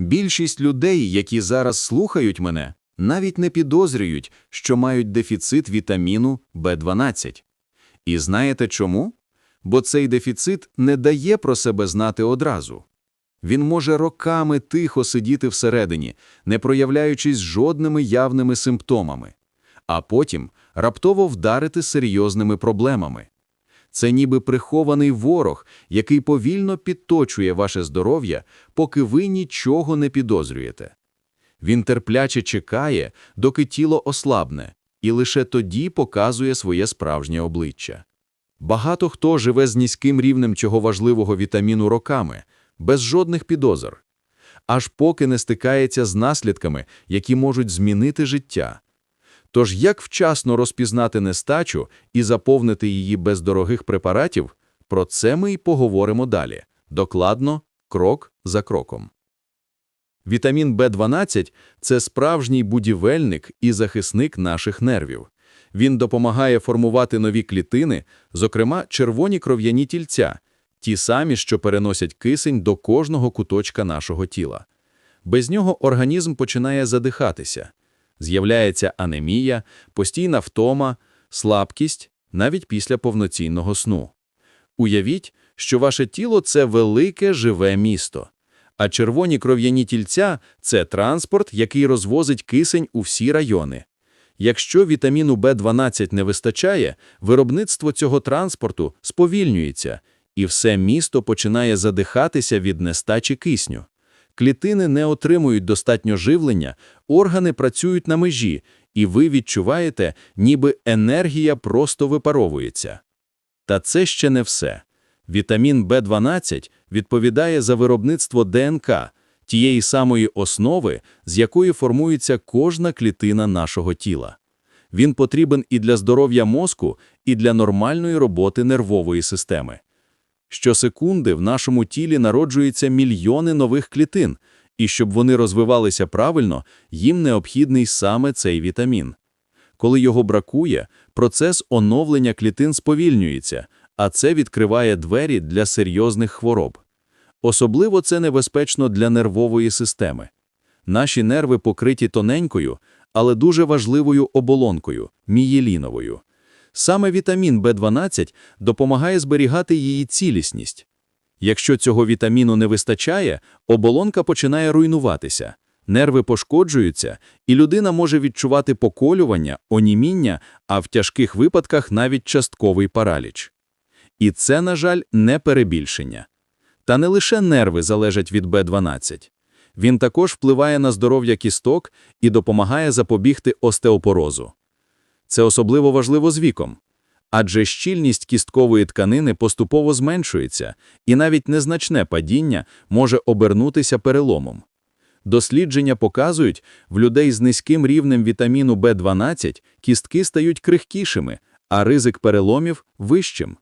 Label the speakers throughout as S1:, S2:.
S1: Більшість людей, які зараз слухають мене, навіть не підозрюють, що мають дефіцит вітаміну В12. І знаєте чому? Бо цей дефіцит не дає про себе знати одразу. Він може роками тихо сидіти всередині, не проявляючись жодними явними симптомами, а потім раптово вдарити серйозними проблемами. Це ніби прихований ворог, який повільно підточує ваше здоров'я, поки ви нічого не підозрюєте. Він терпляче чекає, доки тіло ослабне, і лише тоді показує своє справжнє обличчя. Багато хто живе з низьким рівнем цього важливого вітаміну роками, без жодних підозр, аж поки не стикається з наслідками, які можуть змінити життя. Тож як вчасно розпізнати нестачу і заповнити її без дорогих препаратів, про це ми й поговоримо далі, докладно, крок за кроком. Вітамін В12 – це справжній будівельник і захисник наших нервів. Він допомагає формувати нові клітини, зокрема червоні кров'яні тільця, ті самі, що переносять кисень до кожного куточка нашого тіла. Без нього організм починає задихатися. З'являється анемія, постійна втома, слабкість навіть після повноцінного сну. Уявіть, що ваше тіло це велике живе місто, а червоні кров'яні тільця це транспорт, який розвозить кисень у всі райони. Якщо вітаміну В12 не вистачає, виробництво цього транспорту сповільнюється, і все місто починає задихатися від нестачі кисню. Клітини не отримують достатньо живлення, органи працюють на межі, і ви відчуваєте, ніби енергія просто випаровується. Та це ще не все. Вітамін В12 відповідає за виробництво ДНК, тієї самої основи, з якої формується кожна клітина нашого тіла. Він потрібен і для здоров'я мозку, і для нормальної роботи нервової системи. Щосекунди в нашому тілі народжуються мільйони нових клітин, і щоб вони розвивалися правильно, їм необхідний саме цей вітамін. Коли його бракує, процес оновлення клітин сповільнюється, а це відкриває двері для серйозних хвороб. Особливо це небезпечно для нервової системи. Наші нерви покриті тоненькою, але дуже важливою оболонкою мієліновою. Саме вітамін В12 допомагає зберігати її цілісність. Якщо цього вітаміну не вистачає, оболонка починає руйнуватися, нерви пошкоджуються, і людина може відчувати поколювання, оніміння, а в тяжких випадках навіть частковий параліч. І це, на жаль, не перебільшення. Та не лише нерви залежать від В12. Він також впливає на здоров'я кісток і допомагає запобігти остеопорозу. Це особливо важливо з віком, адже щільність кісткової тканини поступово зменшується, і навіть незначне падіння може обернутися переломом. Дослідження показують, в людей з низьким рівнем вітаміну В12 кістки стають крихкішими, а ризик переломів вищим.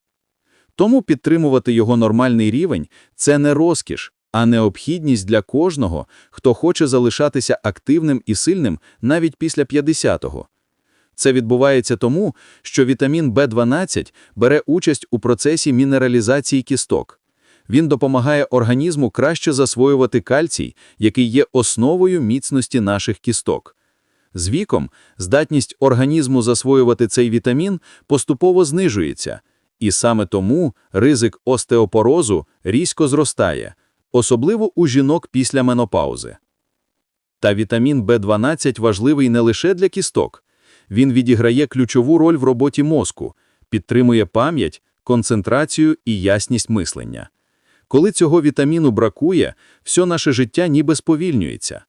S1: Тому підтримувати його нормальний рівень це не розкіш, а необхідність для кожного, хто хоче залишатися активним і сильним навіть після 50-го. Це відбувається тому, що вітамін В12 бере участь у процесі мінералізації кісток. Він допомагає організму краще засвоювати кальцій, який є основою міцності наших кісток. З віком здатність організму засвоювати цей вітамін поступово знижується, і саме тому ризик остеопорозу різко зростає, особливо у жінок після менопаузи. Та вітамін В12 важливий не лише для кісток. Він відіграє ключову роль в роботі мозку, підтримує пам'ять, концентрацію і ясність мислення. Коли цього вітаміну бракує, все наше життя ніби сповільнюється.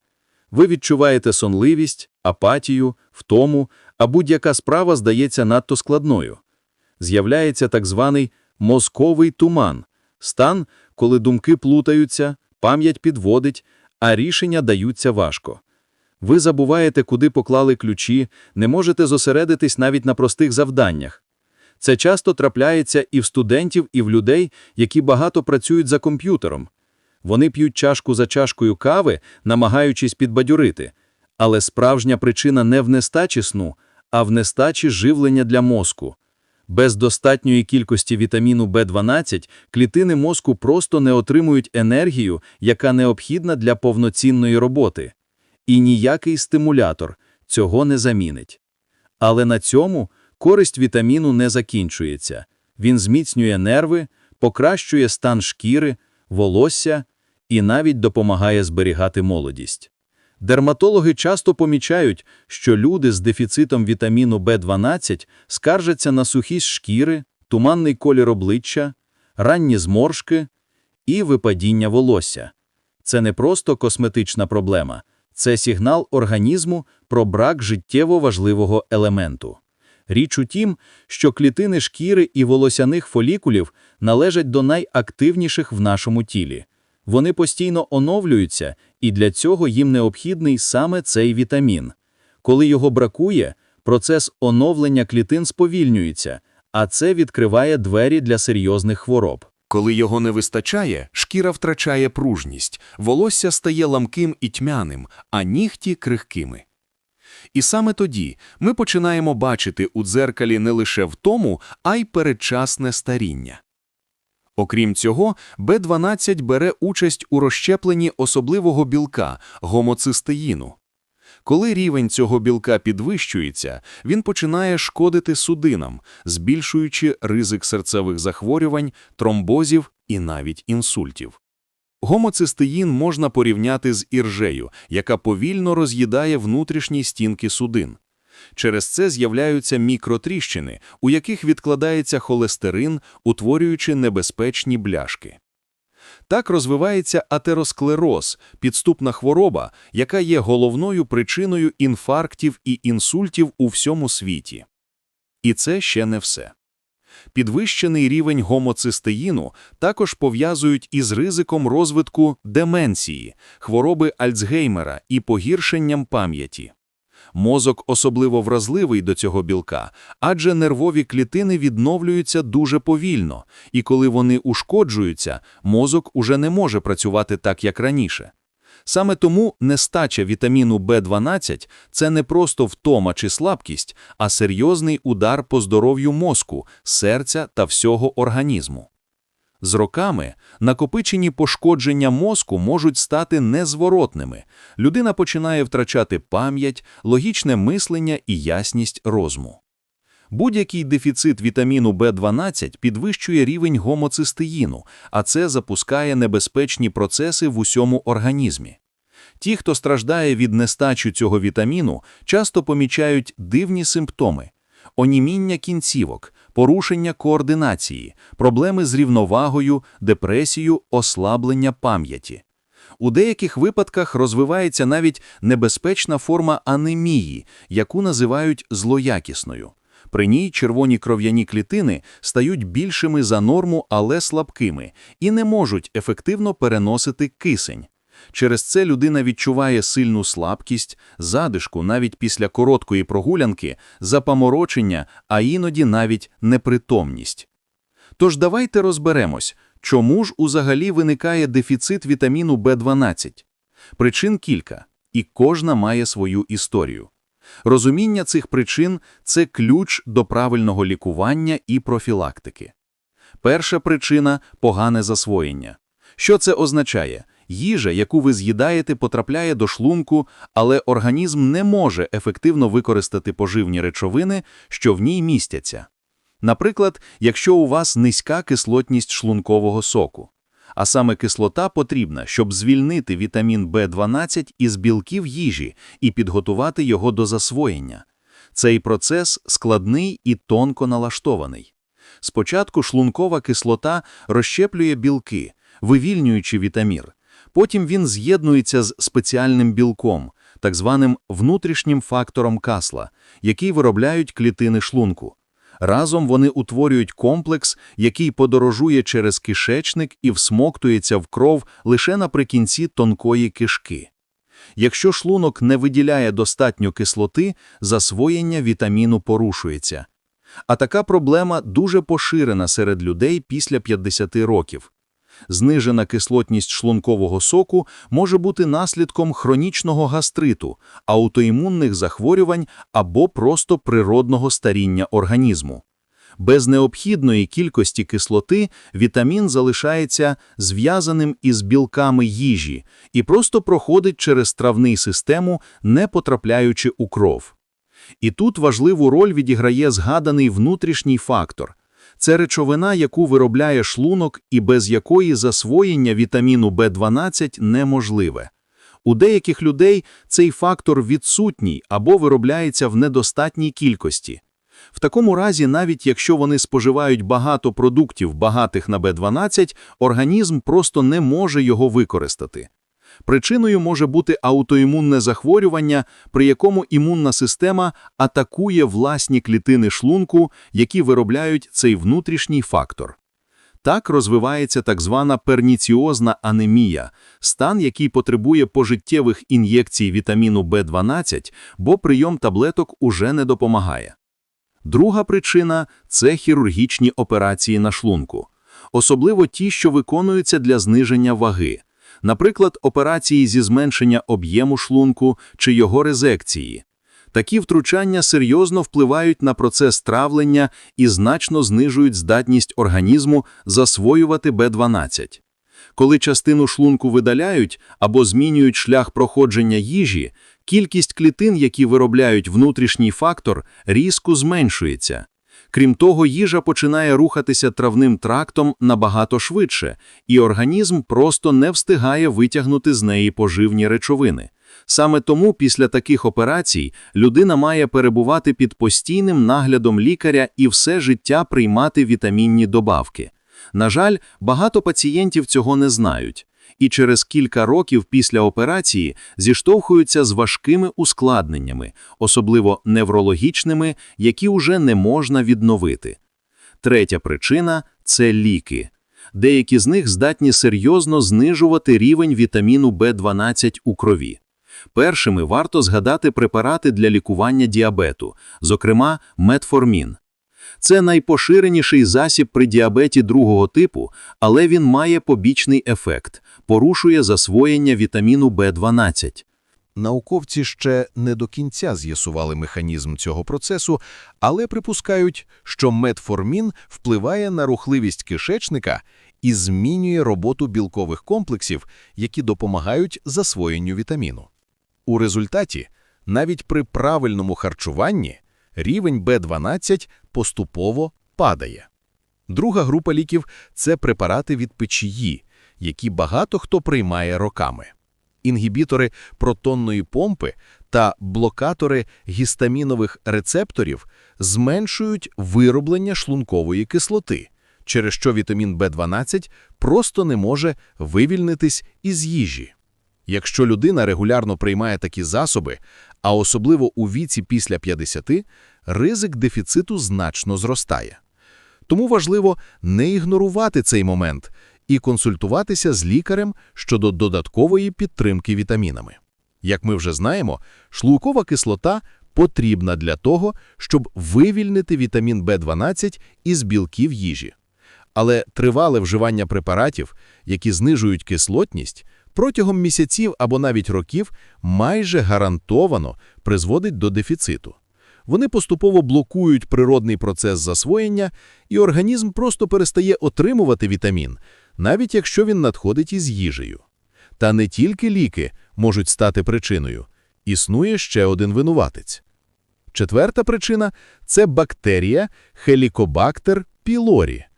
S1: Ви відчуваєте сонливість, апатію, втому, а будь-яка справа здається надто складною. З'являється так званий мозковий туман, стан, коли думки плутаються, пам'ять підводить, а рішення даються важко. Ви забуваєте, куди поклали ключі, не можете зосередитись навіть на простих завданнях. Це часто трапляється і в студентів, і в людей, які багато працюють за комп'ютером. Вони п'ють чашку за чашкою кави, намагаючись підбадьорити. Але справжня причина не в нестачі сну, а в нестачі живлення для мозку.
S2: Без достатньої кількості вітаміну В12 клітини мозку просто не отримують енергію, яка необхідна для повноцінної роботи. І ніякий стимулятор цього не замінить. Але на цьому користь вітаміну не закінчується. Він зміцнює нерви, покращує стан шкіри, волосся і навіть допомагає зберігати молодість. Дерматологи часто помічають, що люди з дефіцитом вітаміну В12 скаржаться на сухість шкіри, туманний колір обличчя, ранні зморшки і випадіння волосся. Це не просто косметична проблема, це сигнал організму про брак життєво важливого елементу. Річ у тім, що клітини шкіри і волосяних фолікулів належать до найактивніших в нашому тілі. Вони постійно оновлюються, і для цього їм необхідний саме цей вітамін. Коли його бракує, процес оновлення клітин сповільнюється, а це відкриває двері для серйозних хвороб.
S3: Коли його не вистачає, шкіра втрачає пружність, волосся стає ламким і тьмяним, а нігті крихкими. І саме тоді ми починаємо бачити у дзеркалі не лише втому, а й передчасне старіння. Окрім цього, Б12 бере участь у розщепленні особливого білка – гомоцистеїну. Коли рівень цього білка підвищується, він починає шкодити судинам, збільшуючи ризик серцевих захворювань, тромбозів і навіть інсультів. Гомоцистеїн можна порівняти з іржею, яка повільно роз'їдає внутрішні стінки судин. Через це з'являються мікротріщини, у яких відкладається холестерин, утворюючи небезпечні бляшки. Так розвивається атеросклероз, підступна хвороба, яка є головною причиною інфарктів і інсультів у всьому світі. І це ще не все. Підвищений рівень гомоцистеїну також пов'язують із ризиком розвитку деменції, хвороби Альцгеймера і погіршенням пам'яті. Мозок особливо вразливий до цього білка, адже нервові клітини відновлюються дуже повільно, і коли вони ушкоджуються, мозок уже не може працювати так, як раніше. Саме тому нестача вітаміну В12 – це не просто втома чи слабкість, а серйозний удар по здоров'ю мозку, серця та всього організму. З роками накопичені пошкодження мозку можуть стати незворотними. Людина починає втрачати пам'ять, логічне мислення і ясність розуму. Будь-який дефіцит вітаміну В12 підвищує рівень гомоцистеїну, а це запускає небезпечні процеси в усьому організмі. Ті, хто страждає від нестачі цього вітаміну, часто помічають дивні симптоми – оніміння кінцівок, порушення координації, проблеми з рівновагою, депресію, ослаблення пам'яті. У деяких випадках розвивається навіть небезпечна форма анемії, яку називають злоякісною. При ній червоні кров'яні клітини стають більшими за норму, але слабкими, і не можуть ефективно переносити кисень. Через це людина відчуває сильну слабкість, задишку навіть після короткої прогулянки, запаморочення, а іноді навіть непритомність. Тож давайте розберемось, чому ж узагалі виникає дефіцит вітаміну В12. Причин кілька, і кожна має свою історію. Розуміння цих причин – це ключ до правильного лікування і профілактики. Перша причина – погане засвоєння. Що це означає? Їжа, яку ви з'їдаєте, потрапляє до шлунку, але організм не може ефективно використати поживні речовини, що в ній містяться. Наприклад, якщо у вас низька кислотність шлункового соку. А саме кислота потрібна, щоб звільнити вітамін В12 із білків їжі і підготувати його до засвоєння. Цей процес складний і тонко налаштований. Спочатку шлункова кислота розщеплює білки, вивільнюючи вітамір. Потім він з'єднується з спеціальним білком, так званим внутрішнім фактором касла, який виробляють клітини шлунку. Разом вони утворюють комплекс, який подорожує через кишечник і всмоктується в кров лише наприкінці тонкої кишки. Якщо шлунок не виділяє достатньо кислоти, засвоєння вітаміну порушується. А така проблема дуже поширена серед людей після 50 років. Знижена кислотність шлункового соку може бути наслідком хронічного гастриту, аутоімунних захворювань або просто природного старіння організму.
S2: Без необхідної кількості кислоти вітамін залишається зв'язаним із білками їжі і просто проходить через травний систему, не потрапляючи у кров. І тут важливу роль відіграє згаданий внутрішній фактор. Це речовина, яку виробляє шлунок і без якої засвоєння вітаміну В12 неможливе. У деяких людей цей фактор відсутній або виробляється в недостатній кількості. В такому разі, навіть якщо вони споживають багато продуктів, багатих на В12, організм просто не може його використати. Причиною може бути аутоімунне захворювання, при якому імунна система атакує власні клітини шлунку, які виробляють цей внутрішній фактор. Так розвивається так звана перніціозна анемія, стан, який потребує пожиттєвих ін'єкцій вітаміну В12, бо прийом таблеток уже не допомагає. Друга причина – це хірургічні операції на шлунку. Особливо ті, що виконуються для зниження ваги. Наприклад, операції зі зменшення об'єму шлунку чи його резекції. Такі втручання серйозно впливають на процес травлення і значно знижують здатність організму засвоювати Б12. Коли частину шлунку видаляють або змінюють шлях проходження їжі, кількість клітин, які виробляють внутрішній фактор, різко зменшується. Крім того, їжа починає рухатися травним трактом набагато швидше, і організм просто не встигає витягнути з неї поживні речовини. Саме тому після таких операцій людина має перебувати під постійним наглядом лікаря і все життя приймати вітамінні добавки. На жаль, багато пацієнтів цього не знають, і через кілька років після операції зіштовхуються з важкими ускладненнями, особливо неврологічними, які уже не можна відновити. Третя причина – це ліки. Деякі з них здатні серйозно знижувати рівень вітаміну В12 у крові. Першими варто згадати препарати для лікування діабету, зокрема метформін. Це найпоширеніший засіб при діабеті другого типу, але він має побічний ефект, порушує засвоєння вітаміну В12.
S4: Науковці ще не до кінця з'ясували механізм цього процесу, але припускають, що метформін впливає на рухливість кишечника і змінює роботу білкових комплексів, які допомагають засвоєнню вітаміну. У результаті, навіть при правильному харчуванні, рівень Б12 поступово падає. Друга група ліків – це препарати від печії, які багато хто приймає роками. Інгібітори протонної помпи та блокатори гістамінових рецепторів зменшують вироблення шлункової кислоти, через що вітамін В12 просто не може вивільнитись із їжі. Якщо людина регулярно приймає такі засоби, а особливо у віці після 50, ризик дефіциту значно зростає. Тому важливо не ігнорувати цей момент і консультуватися з лікарем щодо додаткової підтримки вітамінами. Як ми вже знаємо, шлункова кислота потрібна для того, щоб вивільнити вітамін В12 із білків їжі. Але тривале вживання препаратів, які знижують кислотність, протягом місяців або навіть років майже гарантовано призводить до дефіциту. Вони поступово блокують природний процес засвоєння, і організм просто перестає отримувати вітамін, навіть якщо він надходить із їжею. Та не тільки ліки можуть стати причиною. Існує ще один винуватець. Четверта причина – це бактерія Helicobacter pylori.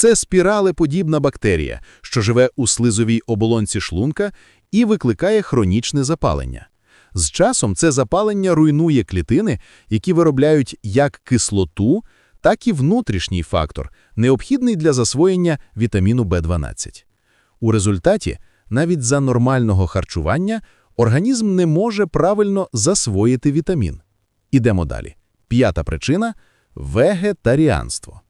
S4: Це спіралеподібна бактерія, що живе у слизовій оболонці шлунка і викликає хронічне запалення. З часом це запалення руйнує клітини, які виробляють як кислоту, так і внутрішній фактор, необхідний для засвоєння вітаміну В12. У результаті, навіть за нормального харчування, організм не може правильно засвоїти вітамін. Ідемо далі. П'ята причина – вегетаріанство.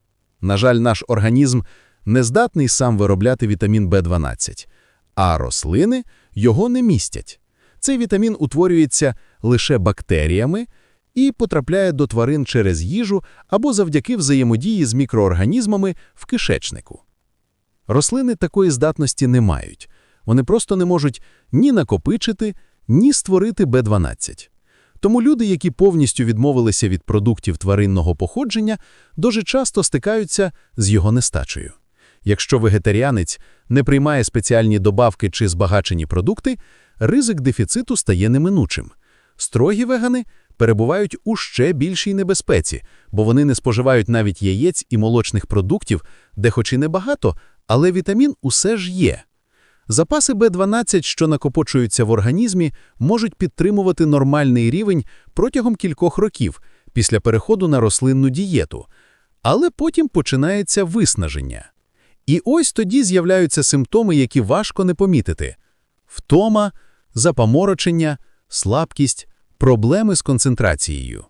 S4: На жаль, наш організм не здатний сам виробляти вітамін В12, а рослини його не містять. Цей вітамін утворюється лише бактеріями і потрапляє до тварин через їжу або завдяки взаємодії з мікроорганізмами в кишечнику. Рослини такої здатності не мають. Вони просто не можуть ні накопичити, ні створити Б12. Тому люди, які повністю відмовилися від продуктів тваринного походження, дуже часто стикаються з його нестачею. Якщо вегетаріанець не приймає спеціальні добавки чи збагачені продукти, ризик дефіциту стає неминучим. Строгі вегани перебувають у ще більшій небезпеці, бо вони не споживають навіть яєць і молочних продуктів, де хоч і небагато, але вітамін усе ж є. Запаси В12, що накопичуються в організмі, можуть підтримувати нормальний рівень протягом кількох років після переходу на рослинну дієту, але потім починається виснаження. І ось тоді з'являються симптоми, які важко не помітити: втома, запаморочення, слабкість, проблеми з концентрацією.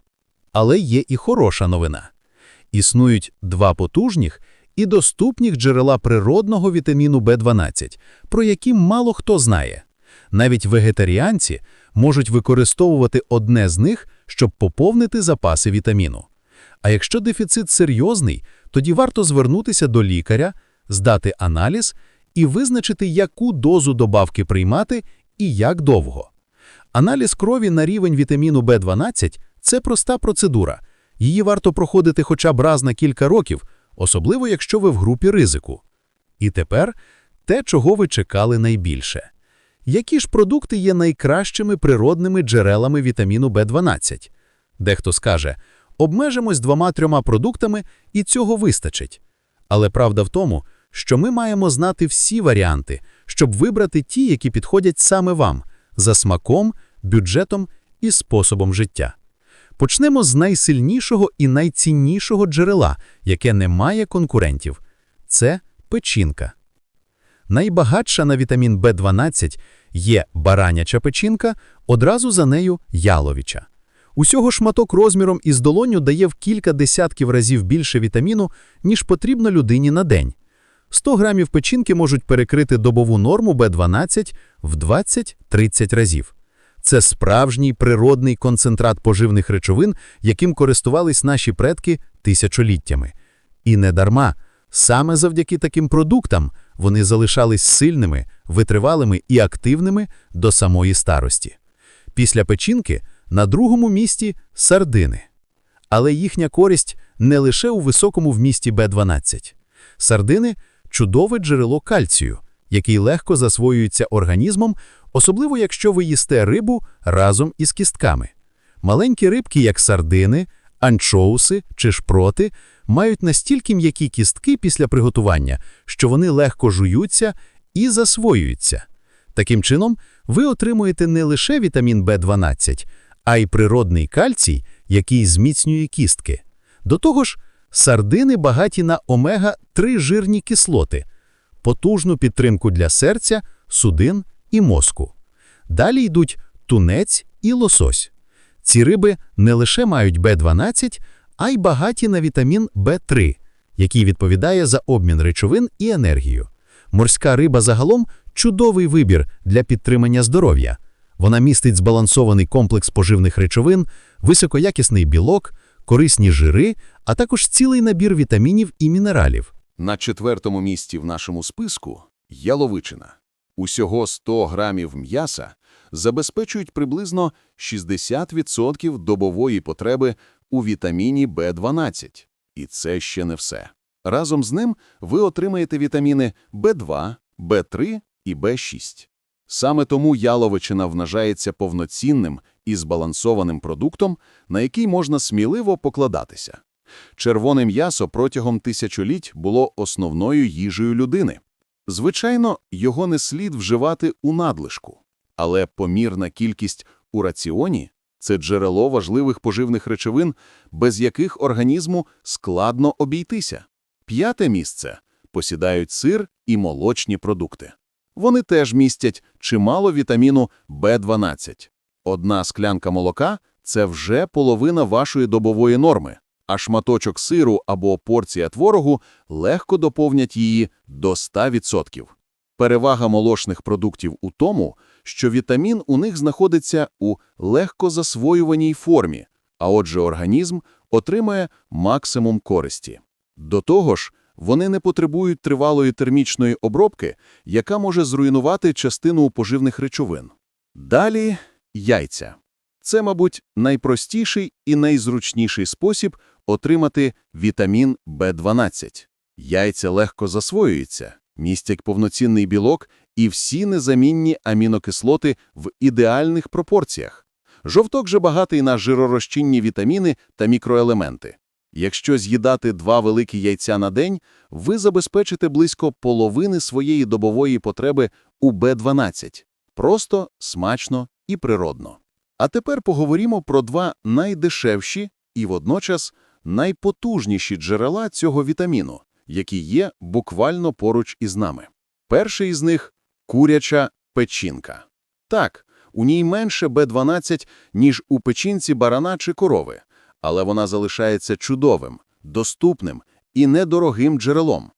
S4: Але є і хороша новина. Існують два потужних і доступних джерела природного вітаміну В12, про які мало хто знає. Навіть вегетаріанці можуть використовувати одне з них, щоб поповнити запаси вітаміну. А якщо дефіцит серйозний, тоді варто звернутися до лікаря, здати аналіз і визначити, яку дозу добавки приймати і як довго. Аналіз крові на рівень вітаміну В12 – це проста процедура. Її варто проходити хоча б раз на кілька років, особливо якщо ви в групі ризику. І тепер те, чого ви чекали найбільше. Які ж продукти є найкращими природними джерелами вітаміну В12? Дехто скаже, обмежимось двома-трьома продуктами і цього вистачить. Але правда в тому, що ми маємо знати всі варіанти, щоб вибрати ті, які підходять саме вам, за смаком, бюджетом і способом життя. Почнемо з найсильнішого і найціннішого джерела, яке не має конкурентів. Це печінка. Найбагатша на вітамін В12 є бараняча печінка, одразу за нею яловіча. Усього шматок розміром із долоню дає в кілька десятків разів більше вітаміну, ніж потрібно людині на день. 100 грамів печінки можуть перекрити добову норму В12 в 20-30 разів. Це справжній природний концентрат поживних речовин, яким користувались наші предки тисячоліттями. І не дарма, саме завдяки таким продуктам вони залишались сильними, витривалими і активними до самої старості. Після печінки на другому місці сардини. Але їхня користь не лише у високому вмісті В12. Сардини чудове джерело кальцію, який легко засвоюється організмом, особливо якщо ви їсте рибу разом із кістками. Маленькі рибки, як сардини, анчоуси чи шпроти, мають настільки м'які кістки після приготування, що вони легко жуються і засвоюються. Таким чином, ви отримуєте не лише вітамін В12, а й природний кальцій, який зміцнює кістки. До того ж, сардини багаті на омега-3 жирні кислоти, потужну підтримку для серця, судин і мозку. Далі йдуть тунець і лосось. Ці риби не лише мають В12, а й багаті на вітамін В3, який відповідає за обмін речовин і енергію. Морська риба загалом чудовий вибір для підтримання здоров'я. Вона містить збалансований комплекс поживних речовин, високоякісний білок, корисні жири, а також цілий набір вітамінів і мінералів.
S3: На четвертому місці в нашому списку – яловичина. Усього 100 грамів м'яса забезпечують приблизно 60% добової потреби у вітаміні В12. І це ще не все. Разом з ним ви отримаєте вітаміни В2, В3 і В6. Саме тому яловичина вважається повноцінним і збалансованим продуктом, на який можна сміливо покладатися. Червоне м'ясо протягом тисячоліть було основною їжею людини. Звичайно, його не слід вживати у надлишку, але помірна кількість у раціоні – це джерело важливих поживних речовин, без яких організму складно обійтися. П'яте місце посідають сир і молочні продукти. Вони теж містять чимало вітаміну В12. Одна склянка молока – це вже половина вашої добової норми, а шматочок сиру або порція творогу легко доповнять її до 100%. Перевага молочних продуктів у тому, що вітамін у них знаходиться у легко засвоюваній формі, а отже організм отримає максимум користі. До того ж, вони не потребують тривалої термічної обробки, яка може зруйнувати частину поживних речовин. Далі – яйця. Це, мабуть, найпростіший і найзручніший спосіб отримати вітамін В12. Яйця легко засвоюються, містять повноцінний білок і всі незамінні амінокислоти в ідеальних пропорціях. Жовток же багатий на жиророзчинні вітаміни та мікроелементи. Якщо з'їдати два великі яйця на день, ви забезпечите близько половини своєї добової потреби у Б12. Просто, смачно і природно. А тепер поговоримо про два найдешевші і водночас найпотужніші джерела цього вітаміну, які є буквально поруч із нами. Перший із них – куряча печінка. Так, у ній менше Б12, ніж у печінці барана чи корови, але вона залишається чудовим, доступним і недорогим джерелом.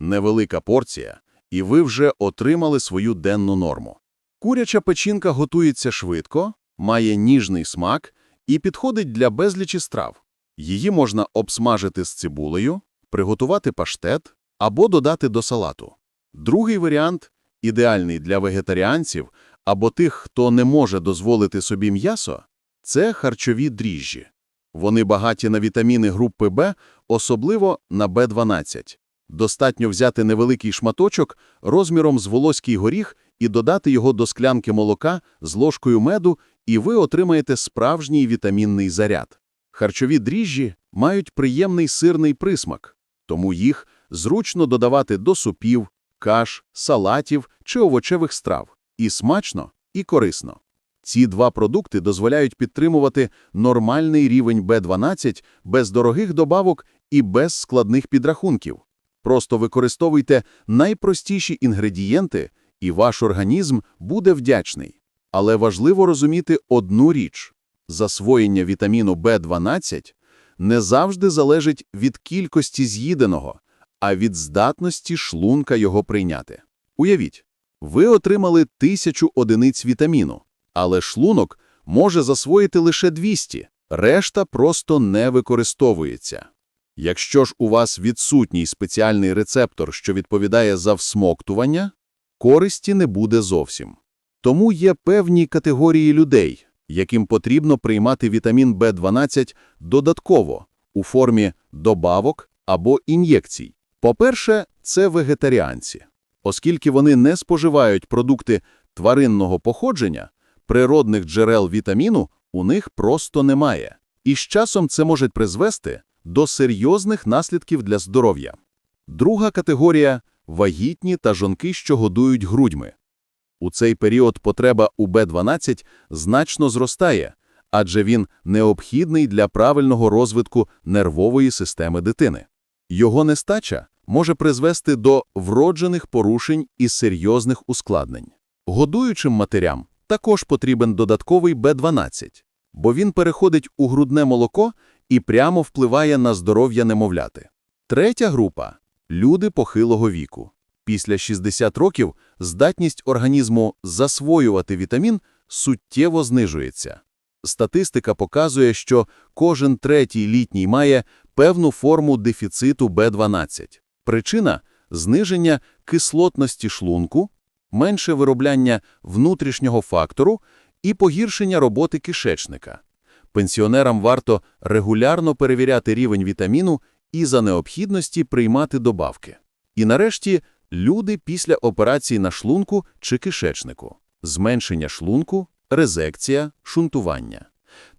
S3: Невелика порція, і ви вже отримали свою денну норму. Куряча печінка готується швидко, має ніжний смак і підходить для безлічі страв. Її можна обсмажити з цибулею, приготувати паштет або додати до салату. Другий варіант – ідеальний для вегетаріанців або тих, хто не може дозволити собі м'ясо – це харчові дріжджі. Вони багаті на вітаміни групи Б, особливо на Б12. Достатньо взяти невеликий шматочок розміром з волоський горіх і додати його до склянки молока з ложкою меду, і ви отримаєте справжній вітамінний заряд. Харчові дріжджі мають приємний сирний присмак, тому їх зручно додавати до супів, каш, салатів чи овочевих страв. І смачно, і корисно. Ці два продукти дозволяють підтримувати нормальний рівень Б12 без дорогих добавок і без складних підрахунків. Просто використовуйте найпростіші інгредієнти, і ваш організм буде вдячний. Але важливо розуміти одну річ – засвоєння вітаміну Б12 не завжди залежить від кількості з'їденого, а від здатності шлунка його прийняти. Уявіть, ви отримали тисячу одиниць вітаміну, але шлунок може засвоїти лише 200, решта просто не використовується. Якщо ж у вас відсутній спеціальний рецептор, що відповідає за всмоктування, користі не буде зовсім. Тому є певні категорії людей, яким потрібно приймати вітамін В12 додатково у формі добавок або ін'єкцій. По-перше, це вегетаріанці. Оскільки вони не споживають продукти тваринного походження, природних джерел вітаміну у них просто немає. І з часом це може призвести до серйозних наслідків для здоров'я. Друга категорія – вагітні та жонки, що годують грудьми. У цей період потреба у Б12 значно зростає, адже він необхідний для правильного розвитку нервової системи дитини. Його нестача може призвести до вроджених порушень і серйозних ускладнень. Годуючим матерям також потрібен додатковий Б12, бо він переходить у грудне молоко і прямо впливає на здоров'я немовляти. Третя група – люди похилого віку. Після 60 років здатність організму засвоювати вітамін суттєво знижується. Статистика показує, що кожен третій літній має певну форму дефіциту Б12. Причина – зниження кислотності шлунку, менше виробляння внутрішнього фактору і погіршення роботи кишечника. Пенсіонерам варто регулярно перевіряти рівень вітаміну і за необхідності приймати добавки. І нарешті люди після операції на шлунку чи кишечнику, зменшення шлунку, резекція, шунтування.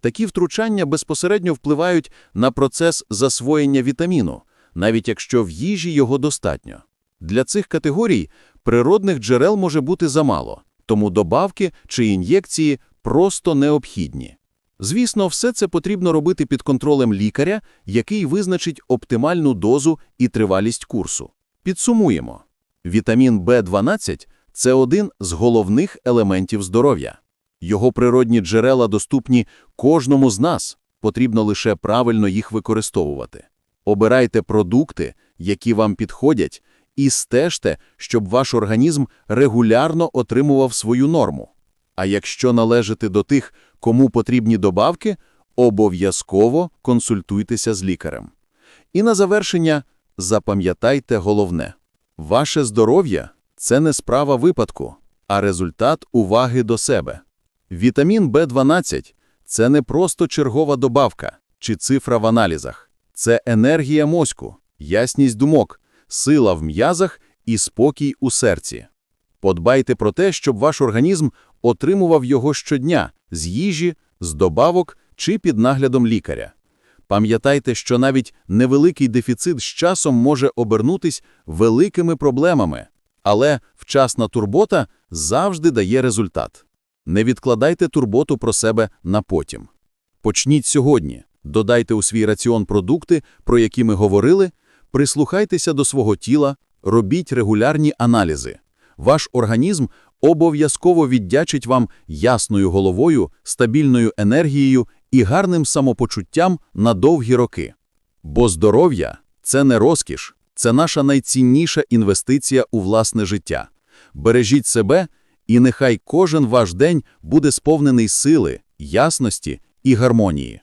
S3: Такі втручання безпосередньо впливають на процес засвоєння вітаміну, навіть якщо в їжі його достатньо. Для цих категорій природних джерел може бути замало, тому добавки чи ін'єкції просто необхідні. Звісно, все це потрібно робити під контролем лікаря, який визначить оптимальну дозу і тривалість курсу. Підсумуємо. Вітамін В12 – це один з головних елементів здоров'я. Його природні джерела доступні кожному з нас, потрібно лише правильно їх використовувати. Обирайте продукти, які вам підходять, і стежте, щоб ваш організм регулярно отримував свою норму. А якщо належите до тих, кому потрібні добавки, обов'язково консультуйтеся з лікарем. І на завершення запам'ятайте головне. Ваше здоров'я – це не справа випадку, а результат уваги до себе. Вітамін В12
S2: Це не просто чергова добавка чи цифра в аналізах. Це енергія мозку, ясність думок, сила в м'язах і спокій у серці. Подбайте про те, щоб ваш організм отримував його щодня з їжі, з добавок чи під наглядом лікаря. Пам'ятайте, що навіть невеликий дефіцит з часом може обернутись великими проблемами, але вчасна турбота завжди дає результат. Не відкладайте турботу про себе на потім. Почніть сьогодні, додайте у свій раціон продукти, про які ми говорили, прислухайтеся до свого тіла, робіть регулярні аналізи. Ваш організм обов'язково віддячить вам ясною головою, стабільною енергією і гарним самопочуттям на довгі роки. Бо здоров'я – це не розкіш, це наша найцінніша інвестиція у власне життя. Бережіть себе, і нехай кожен ваш день буде сповнений сили, ясності і гармонії.